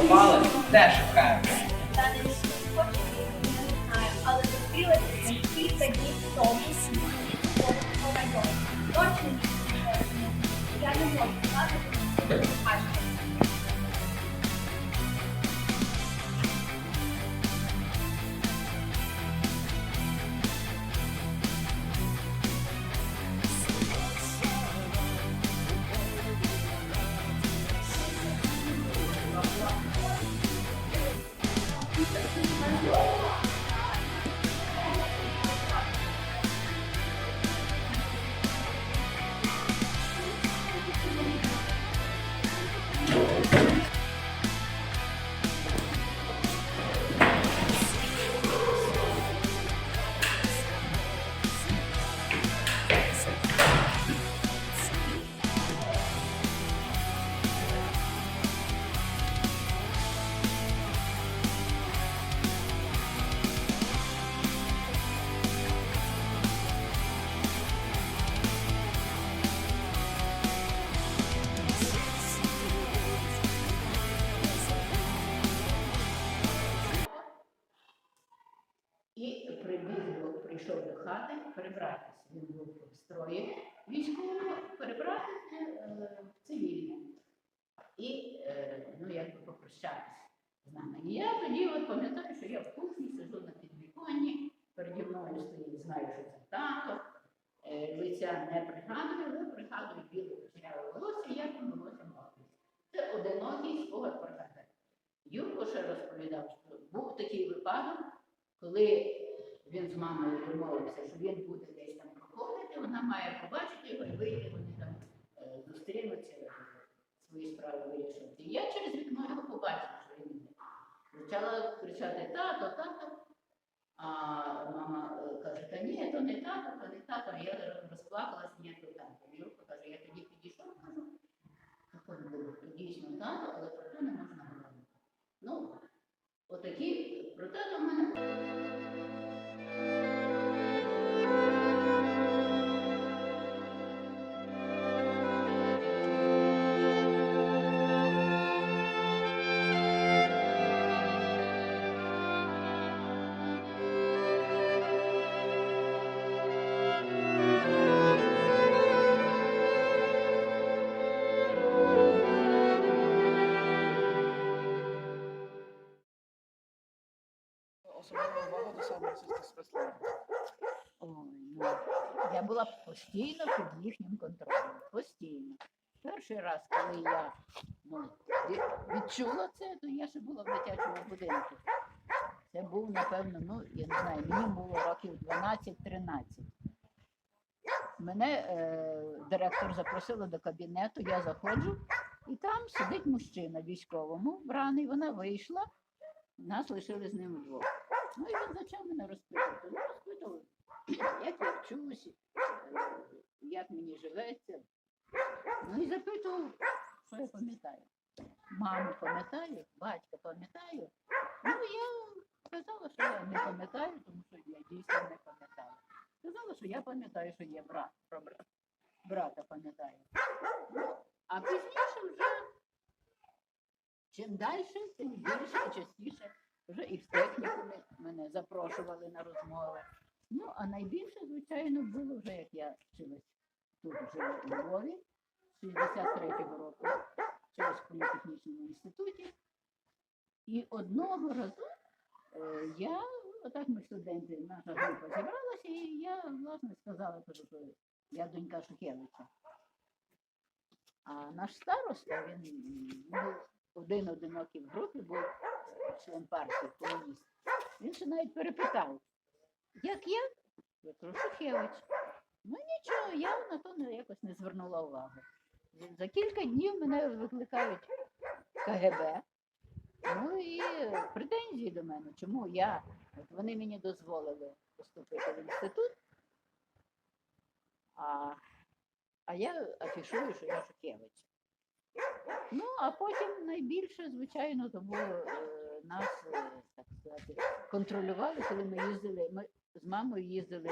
Що, попали? Де шукаємо? Та не хоче, не знаю, але зустрілася з ним кілька днів тому. О май. Точно Я не можу сказати, що І прибіг, прийшов до хати перебратися. Він був в строї військового, перебратися е, в цивільне. І е, ну, якби попрощатися з нами. І я тоді от пам'ятаю, що я в кухні сижу на підвіконні, переді мною стоїть, знаю, що це тато. Е, лиця не пригадую, біле кучеряве волосся, і як воно волосся мовити. Це одинокий спогад про хату. Юрко ще розповідав, що був такий випадок, коли він з мамою домовився, що він буде десь там проходити, вона має побачити його і вийти, вони там е, зустрінуться, е, свої справи вирішувати. І я через вікно його побачила, що він йде. Почала кричати тато, тато. А мама е, каже, та ні, то не тато, то не тато. А я розплакалася, ні, то тато. Юрко каже, я тоді підійшов, кажу, «Так от було, дійсно тато, але Особлива увага до самої спецслужби. Ой, ну, я була постійно під їхнім контролем. Постійно. Перший раз, коли я ну, відчула це, то я ще була в дитячому будинку. Це був, напевно, ну, я не знаю, мені було років 12-13. Мене е, директор запросила до кабінету, я заходжу, і там сидить мужчина військовому вбраний, вона вийшла, нас лишили з ним вдвох. Ну і він почав мене розпитувати. Ну, розпитував, як я вчусь, як мені живеться. Ну і запитував, що я пам'ятаю. Маму пам'ятаю, батька пам'ятаю. Ну я сказала, що я не пам'ятаю, тому що я дійсно не пам'ятаю. Сказала, що я пам'ятаю, що є брат, про брат. Брата пам'ятаю. Ну, а пізніше вже чим далі, тим більше і частіше вже і в технікумі мене запрошували на розмови. Ну, а найбільше, звичайно, було вже, як я вчилась тут вже у Львові, з 63-го року, вчилась в політехнічному інституті. І одного разу е, я, отак ми студенти, наша група зібралася, і я, власне, сказала, що я донька Шухевича. А наш староста, він був один одинокий в групі, був член партії комуніст. Він ще навіть перепитав, як я? Я кажу, Шухевич. Ну нічого, я на то не, якось не звернула увагу. За кілька днів мене викликають КГБ. Ну і претензії до мене, чому я, от вони мені дозволили поступити в інститут, а, а я афішую, що я Шухевич. Ну, а потім найбільше, звичайно, тому е, нас, е, так сказати, контролювали, коли ми їздили. Ми з мамою їздили,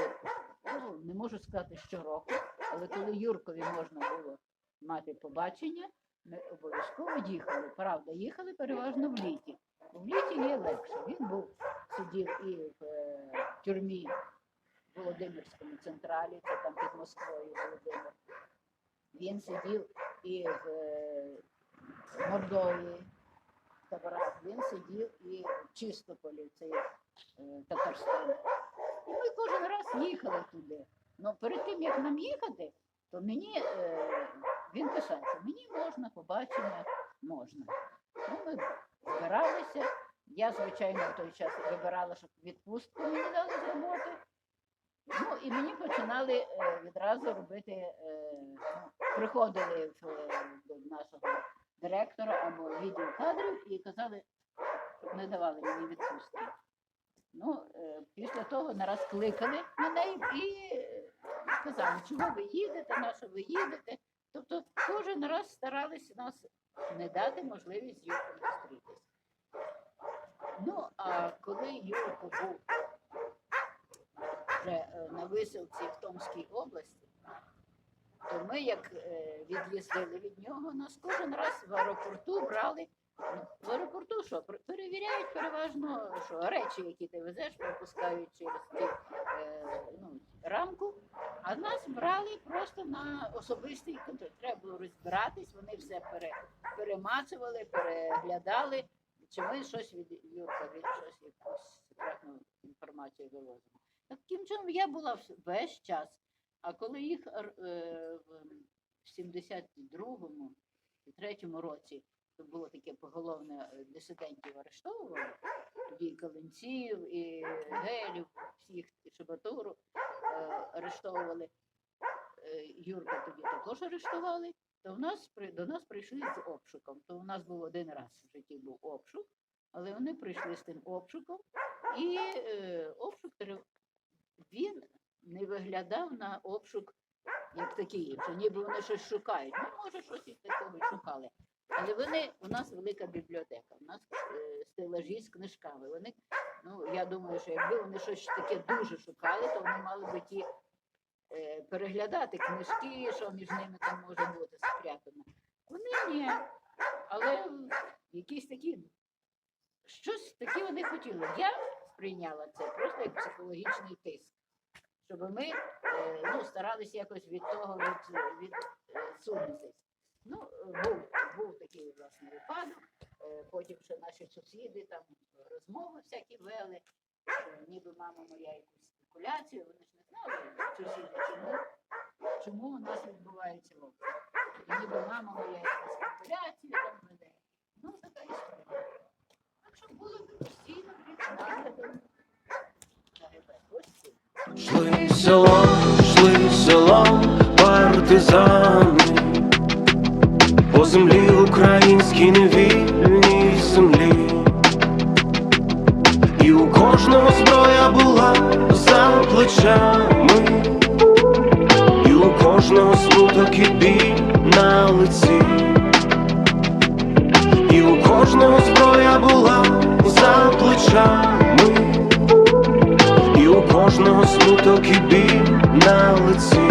ну, не можу сказати щороку, але коли Юркові можна було мати побачення, ми обов'язково їхали. Правда, їхали переважно в літі. В літі є легше. Він був сидів і в е, тюрмі в Володимирському централі, це там під Москвою Володимир. Він сидів і в е, Мордовії, в таборах. Він сидів і в Чистополі, це е, Татарстан. І ми кожен раз їхали туди. Ну перед тим як нам їхати, то мені е, він що мені можна, побачення можна. Ну, ми збиралися. Я, звичайно, в той час вибирала, щоб відпустку мені дали з роботи. Ну і мені починали відразу робити, приходили е, до нашого директора або відділ кадрів і казали, щоб не давали мені відпустки. Ну, е, після того нараз кликали мене і е, казали, чого ви їдете, на що ви їдете. Тобто кожен раз старалися нас не дати можливість з зустрітися. Ну, а коли Юрко був вже на висилці в Томській області, то ми, як е, від'їздили від нього, нас кожен раз в аеропорту брали. В аеропорту що? Перевіряють переважно, що речі, які ти везеш, пропускають через ті, е, ну, рамку. А нас брали просто на особистий контроль. Треба було розбиратись, вони все пере, перемацували, переглядали, чи ми щось від Юрка, від щось якусь секретну інформацію вивозимо. Таким чином я була весь час. А коли їх е, в 72-му, 3-му році то було таке поголовне е, дисидентів арештовували, тоді і Каленців, і Гелів, всіх і Шабатуру е, арештовували. Юрка тоді також арештували, то в нас до нас прийшли з обшуком. То у нас був один раз в житті був обшук, але вони прийшли з тим обшуком, і е, обшук він не виглядав на обшук як такий, що ніби вони щось шукають. Ну, може, щось із такого шукали. Але вони, у нас велика бібліотека, у нас е, стелажі з книжками. Вони, ну, я думаю, що якби вони щось таке дуже шукали, то вони мали би ті е, переглядати книжки, що між ними там може бути спрятано. Вони ні. Але якісь такі, щось таке вони хотіли. Я сприйняла це просто як психологічний тиск. Щоб ми е, ну, старалися якось від того від, від, е. Ну, був, був такий власне випадок. Е, Потім ще наші сусіди там розмови всякі вели, ніби мама моя якусь спекуляцію, вони ж не знали сусіди, чому, чому у нас відбувається. І ніби мама моя якусь спекуляцію там веде. Ну, така історія. Так що були ми постійно під ці. Шли селом, шли селом партизани. По землі українській невільній землі, і у кожного зброя була за плечами, і у кожного смуток і біль на лиці, і у кожного зброя була за плечами кожного смуток і біль на лиці.